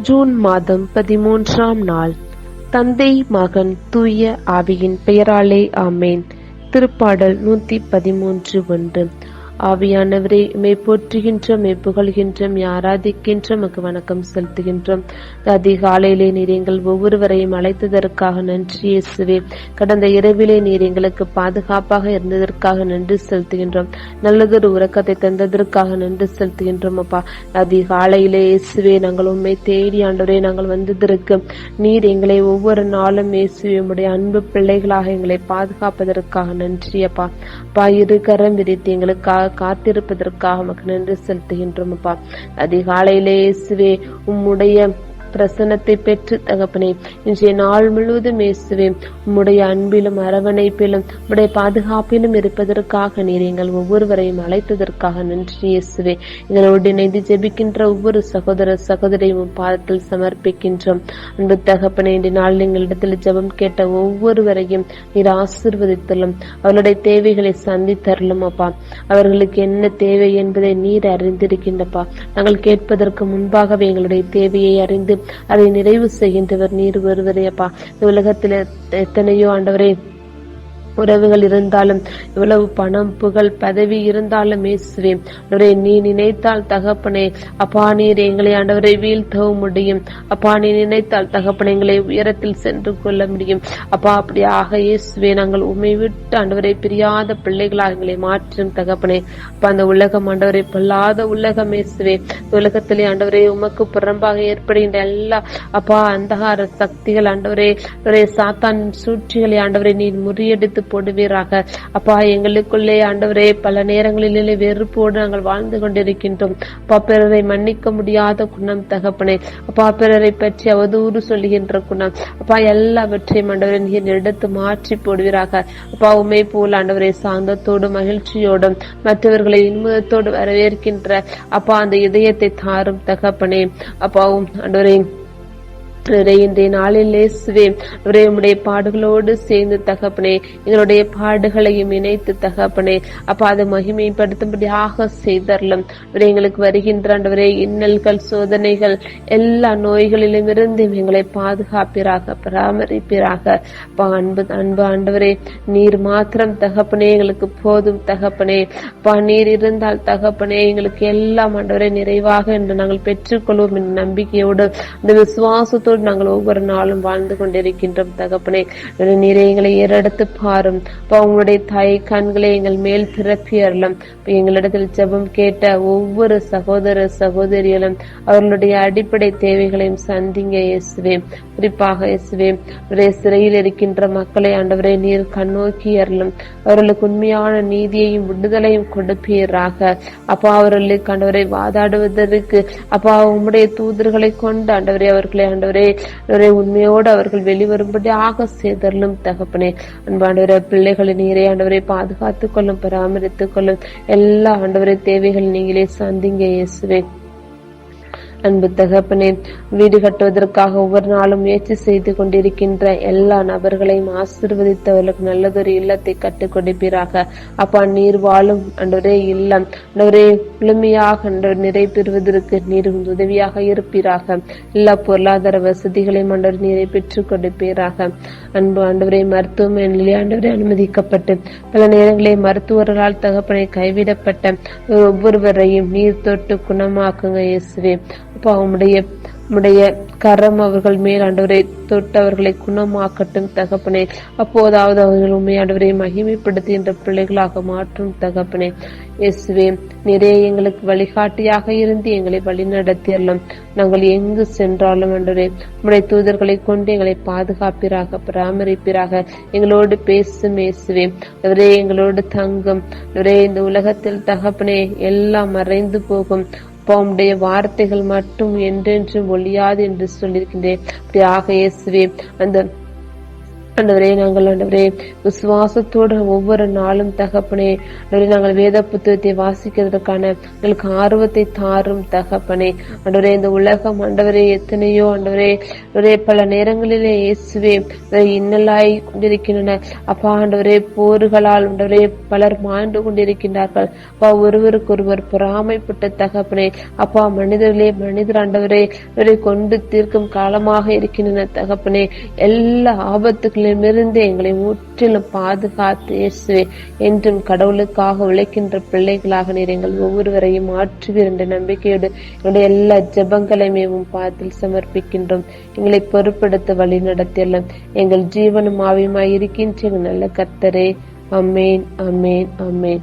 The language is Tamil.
ஜூன் மாதம் பதிமூன்றாம் நாள். தந்தை மகன் தூய ஆவியின் பெயராலே ஆமேன். திருப்பாடல் நூத்தி பதிமூன்று ஒன்று. ஆவியானவரே மெய் போற்றுகின்றோம் மெய் புகழ்கின்றோம் ஆராதிக்கின்றோம் வணக்கம் செலுத்துகின்றோம். அதிகாலையிலே நீர் எங்கள் ஒவ்வொருவரையும் அழைத்ததற்காக நன்றி இயேசுவே. கடந்த இரவிலே நீர் எங்களுக்கு பாதுகாப்பாக இருந்ததற்காக நன்றி செலுத்துகின்றோம். நல்லதொரு உறக்கத்தை தந்ததற்காக நன்றி செலுத்துகின்றோம் அப்பா. அதிகாலையிலே இயேசுவே நாங்கள் உண்மை தேடி ஆண்டவரே நாங்கள் வந்ததற்கு நீர் எங்களை ஒவ்வொரு நாளும் இயேசுவே அன்பு பிள்ளைகளாக எங்களை பாதுகாப்பதற்காக நன்றி அப்பா. அப்பா இரு கரம் விரித்து எங்களுக்காக காத்திருப்பதற்காக உமக்கு நன்றி செலுத்துகின்றோம் அப்பா அதிகாலையிலே இயேசுவே உம்முடைய பிரசனத்தை பெற்று தகப்பனே இன்றைய நாள் முழுவதும் இயேசுவே உம்முடைய அன்பிலும் அரவணைப்பிலும் உம்முடைய பாதுகாப்பிலும் இருப்பதற்காக நீர் எங்கள் ஒவ்வொருவரையும் அழைத்ததற்காக நன்றி இயேசுவே. எங்களோடு இணைந்து ஜெபிக்கின்ற ஒவ்வொரு சகோதர சகோதரியும் பாதத்தில் சமர்ப்பிக்கின்றோம். அன்பு தகப்பனே இன்றைய நாள் எங்களிடத்தில் ஜெபம் கேட்ட ஒவ்வொருவரையும் நீர் ஆசிர்வதித்தலும் அவர்களுடைய தேவைகளை சந்தித்தரலும் அப்பா. அவர்களுக்கு என்ன தேவை என்பதை நீர் அறிந்திருக்கின்றப்பா. நாங்கள் கேட்பதற்கு முன்பாகவே எங்களுடைய தேவையை அறிந்து அதை நிறைவு செய்கின்றவர். நீர் ஒருவரே அப்பா. இந்த உலகத்தில் எத்தனையோ ஆண்டவரே உறவுகள் இருந்தாலும் இவ்வளவு பணம் புகழ் பதவி இருந்தாலும் இயேசுவே ஆண்டவரே நீ நினைத்தால் தகப்பனே அப்பா நீர் எங்களை ஆண்டவரை வீழ்த்தவும் முடியும். அப்பா நீ நினைத்தால் தகப்பனே எங்களை உயரத்தில் சென்று கொள்ள முடியும். அப்பா அப்படியாக இயேசுவே நாங்கள் உண்மை விட்டு ஆண்டவரை பிரியாத பிள்ளைகளாக எங்களை மாற்றும் தகப்பனே. அப்பா அந்த உலகம் ஆண்டவரை பொல்லாத உலகம் இயேசுவே. உலகத்திலே ஆண்டவரே உமக்கு புறம்பாக ஏற்படுகின்ற எல்லா அப்பா அந்தகார சக்திகள் ஆண்டவரே சாத்தான் சூழ்ச்சிகளை ஆண்டவரை நீ முறியடித்து போடுவீராக. அப்பா எங்களுக்குள்ளே ஆண்டவரே பல நேரங்களிலே வெறுப்போடு நாங்கள் வாழ்ந்து கொண்டிருக்கின்றோம். அப்பா பிறரை மன்னிக்க முடியாத குணம் தகப்பனே. அப்பா பிறரை பற்றி அவதூறு சொல்லுகின்ற குணம். அப்பா எல்லாவற்றையும் ஆண்டவரே நீர் எடுத்து மாற்றி போடுவீராக. அப்பா உமை போல் ஆண்டவரை சாந்தத்தோடும் மகிழ்ச்சியோடும் மற்றவர்களை இன்பத்தோடு வரவேற்கின்ற அப்பா அந்த இதயத்தை தாரும் தகப்பனே. அப்பாவும் ஆண்டவரே இன்றைய நாளில் இயேசுவே உடைய பாடுகளோடு சேர்ந்து தகப்பனே எங்களுடைய பாடுகளையும் இணைத்து தகப்பனே அப்ப அதை மகிமைப்படுத்தும்படியாக செய்தரலும். எங்களுக்கு வருகின்ற ஆண்டவரே இன்னல்கள் சோதனைகள் எல்லா நோய்களிலும் இருந்து எங்களை பாதுகாப்பிறாக பராமரிப்பிறாக அன்பு அன்பு ஆண்டவரே நீர் மாத்திரம் தகப்பனே எங்களுக்கு போதும் தகப்பனே. அப்பா நீர் இருந்தால் தகப்பனே எங்களுக்கு எல்லாம் ஆண்டவரே நிறைவாக என்று நாங்கள் பெற்றுக்கொள்வோம் என்ற நம்பிக்கையோடு இந்த விசுவாசத்தோடு பாவத்தோடு நாங்கள் ஒவ்வொரு நாளும் வாழ்ந்து கொண்டிருக்கின்றோம் தகப்பனே. நிறையங்களை ஏறெடுத்து பாரும். உங்களுடைய தாய் கண்களை எங்கள் மேல் திறப்பி அருளும். எங்களிடத்தில் ஜெபம் கேட்ட ஒவ்வொரு சகோதர சகோதரிகளும் அவர்களுடைய அடிப்படை தேவைகளையும் சந்திங்க இயேசுவே. குறிப்பாக இயேசுவே ஒரே சிறையில் இருக்கின்ற மக்களை ஆண்டவரை நீர் கண்ணோக்கி அருளும். அவர்களுக்கு உண்மையான நீதியையும் விடுதலையும் கொடுப்பீராக. அப்பா அவர்களுக்கு ஆண்டவரை வாதாடுவதற்கு அப்பா உம்முடைய தூதர்களை கொண்டு ஆண்டவரை அவர்களை ஆண்டவரே ஆண்டவரே உண்மையோடு அவர்கள் வெளிவரும்படியாக சேதரலும் தகப்பனே. அன்பாண்டவரே பிள்ளைகளை நீரே ஆண்டவரை பாதுகாத்துக் கொள்ளும் பராமரித்துக் கொள்ளும். எல்லா ஆண்டவரை தேவைகள் நீங்களே சந்திங்க இயேசுவே. அன்பு தகப்பனே வீடு கட்டுவதற்காக ஒவ்வொரு நாளும் முயற்சி செய்து கொண்டிருக்கின்ற எல்லா நபர்களையும் ஆசிர்வதித்தவர்களுக்கு நல்லதொரு இல்லத்தை கட்டுக் கொடுப்பீராக. அப்பா நீர் வாழும் அன்றொரே இல்லம். அன்றொரே முழுமையாக நிறை பெறுவதற்கு நீர் உதவியாக இருப்பீராக. எல்லா பொருளாதார வசதிகளையும் அன்றொரு நீரை பெற்றுக் கொடுப்பீராக. அன்பு ஆண்டவரை மருத்துவமனையிலே ஆண்டவரை அனுமதிக்கப்பட்டு பல நேரங்களில் மருத்துவர்களால் தகப்பனை கைவிடப்பட்ட ஒவ்வொருவரையும் நீர் தொட்டு குணமாக்குங்க இயேசுவே. அப்பா உம்முடைய உம்முடைய கரம் அவர்கள் மேல் ஆண்டவரை தொட்டு அவர்களை குணமாக்கட்டும் தகப்பனே. அப்போதாவது அவர்கள் உண்மை ஆண்டவரை மகிமைப்படுத்துகின்ற பிள்ளைகளாக மாற்றும் தகப்பனே. இயேசுவே நிறைய எங்களுக்கு வழிகாட்டியாக இருந்து எங்களை வழி நடத்தியறலாம் நாங்கள் எங்கு சென்றாலும் ஆண்டவரே உம்முடைய தூதர்களை கொண்டு எங்களை பாதுகாப்பீராக பராமரிப்பீராக. எங்களோடு பேசும் இயேசுவே அவரே எங்களோடு தங்கும். அவரே இந்த உலகத்தில் தகப்பனே எல்லாம் மறைந்து போகும். அப்பா உம்முடைய வார்த்தைகள் மட்டும் என்றென்றும் ஒழியாது என்று சொல்லியிருக்கின்றேன். அப்படியாக இயேசுவே அந்த ஆண்டவரே நாங்கள் ஆண்டவரே விசுவாசத்தோடு ஒவ்வொரு நாளும் தகப்பனே ஆண்டவரே நாங்கள் வேத புத்தகத்தை வாசிக்கிறதுக்கான எங்களுக்கு ஆர்வத்தை தாரும் தகப்பனே. ஆண்டவரே இந்த உலகம் ஆண்டவரே எத்தனையோ ஆண்டவரே ஆண்டவரே பல நேரங்களிலே இயேசுவே இன்னலாய் கொண்டிருக்கின்றன. அப்பா ஆண்டவரே போர்களால் ஆண்டவரே பலர் மாண்டு கொண்டிருக்கின்றார்கள். அப்பா ஒருவருக்கொருவர் பொறாமைப்பட்ட தகப்பனே. அப்பா மனிதர்களே மனிதர் ஆண்டவரே கொண்டு தீர்க்கும் காலமாக இருக்கின்றன தகப்பனே. எல்லா ஆபத்துகளிலிருந்து எங்களை முற்றிலும் பாதுகாத்து இயேசுவே என்றும் கடவுளுக்காக உழைக்கின்ற பிள்ளைகளாக நீர் எங்கள் ஒவ்வொருவரையும் மாற்றுவீர் என்ற நம்பிக்கையோடு எங்களுடைய எல்லா ஜபங்களையும் பாதத்தில் சமர்ப்பிக்கின்றோம். எங்களை பொறுப்படுத்த வழி நடத்தியெல்லாம் எங்கள் ஜீவனும் ஆவியுமாய் இருக்கின்ற நல்ல கர்த்தரே. அமேன் அமேன் அமேன்